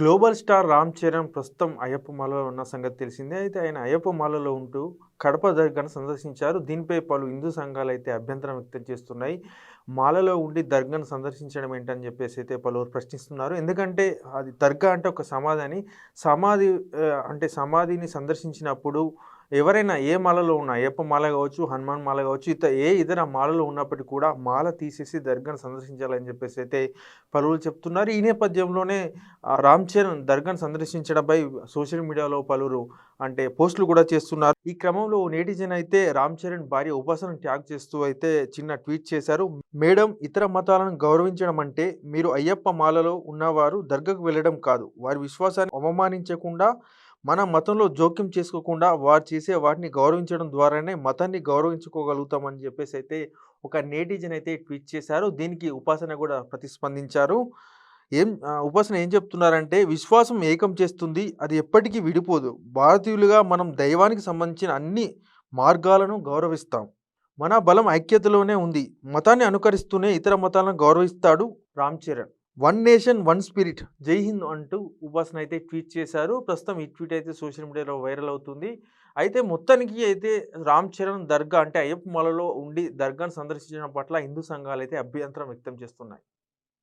Global star Ram Charan ప్రస్తుతం అయ్యప్ప మాలలో ఉన్న సంగతి తెలిసిందే. అయితే ఆయన అయ్యప్ప మాలలో ఉంటూ కడప దర్గాను సందర్శించారు. దీనిపై పలు హిందూ సంఘాలు అయితే అభ్యంతరం వ్యక్తం చేస్తున్నాయి. మాలలో ఉండి దర్గాను సందర్శించడం ఏంటని చెప్పేసి అయితే పలువురు ప్రశ్నిస్తున్నారు. ఎందుకంటే అది దర్గా అంటే ఒక సమాధి అని సమాధి అంటే సమాధిని సందర్శించినప్పుడు ఎవరైనా ఏ మాలలో ఉన్నా అయ్యప్ప మాల కావచ్చు హనుమాన్ మాల కావచ్చు ఇత ఏ ఇతర మాలలో ఉన్నప్పటికీ కూడా మాల తీసేసి దర్గాను సందర్శించాలని చెప్పేసి అయితే పలువురు చెప్తున్నారు. ఈ నేపథ్యంలోనే రామ్ చరణ్ దర్గాను సందర్శించడంపై సోషల్ మీడియాలో పలువురు అంటే పోస్టులు కూడా చేస్తున్నారు. ఈ క్రమంలో నేటిజన్ అయితే రామ్ చరణ్ భార్య ఉపాసన ట్యాగ్ చేస్తూ అయితే చిన్న ట్వీట్ చేశారు. మేడం ఇతర మతాలను గౌరవించడం అంటే మీరు అయ్యప్ప మాలలో ఉన్నవారు దర్గాకు వెళ్ళడం కాదు. వారి విశ్వాసాన్ని అవమానించకుండా మన మతంలో జోక్యం చేసుకోకుండా వారు చేసే వాటిని గౌరవించడం ద్వారానే మతాన్ని గౌరవించుకోగలుగుతామని చెప్పేసి అయితే ఒక నేటిజన్ అయితే ట్వీట్ చేశారు. దీనికి ఉపాసన కూడా ప్రతిస్పందించారు. ఏం ఉపాసన ఏం చెప్తున్నారంటే విశ్వాసం ఏకం చేస్తుంది అది ఎప్పటికీ విడిపోదు. భారతీయులుగా మనం దైవానికి సంబంధించిన అన్ని మార్గాలను గౌరవిస్తాం. మన బలం ఐక్యతలోనే ఉంది. మతాన్ని అనుకరిస్తూనే ఇతర మతాలను గౌరవిస్తాడు Ram Charan. One nation one spirit. Jai Hind అంటూ ఉపాసన అయితే ట్వీట్ చేశారు. ప్రస్తుతం ఈ ట్వీట్ అయితే సోషల్ మీడియాలో వైరల్ అవుతుంది. అయితే మొత్తానికి అయితే రామ్ చరణ్ దర్గా అంటే అయ్యప్ప మాలలో ఉండి దర్గాను సందర్శించడం పట్ల హిందూ సంఘాలు అయితే అభ్యంతరం వ్యక్తం చేస్తున్నాయి.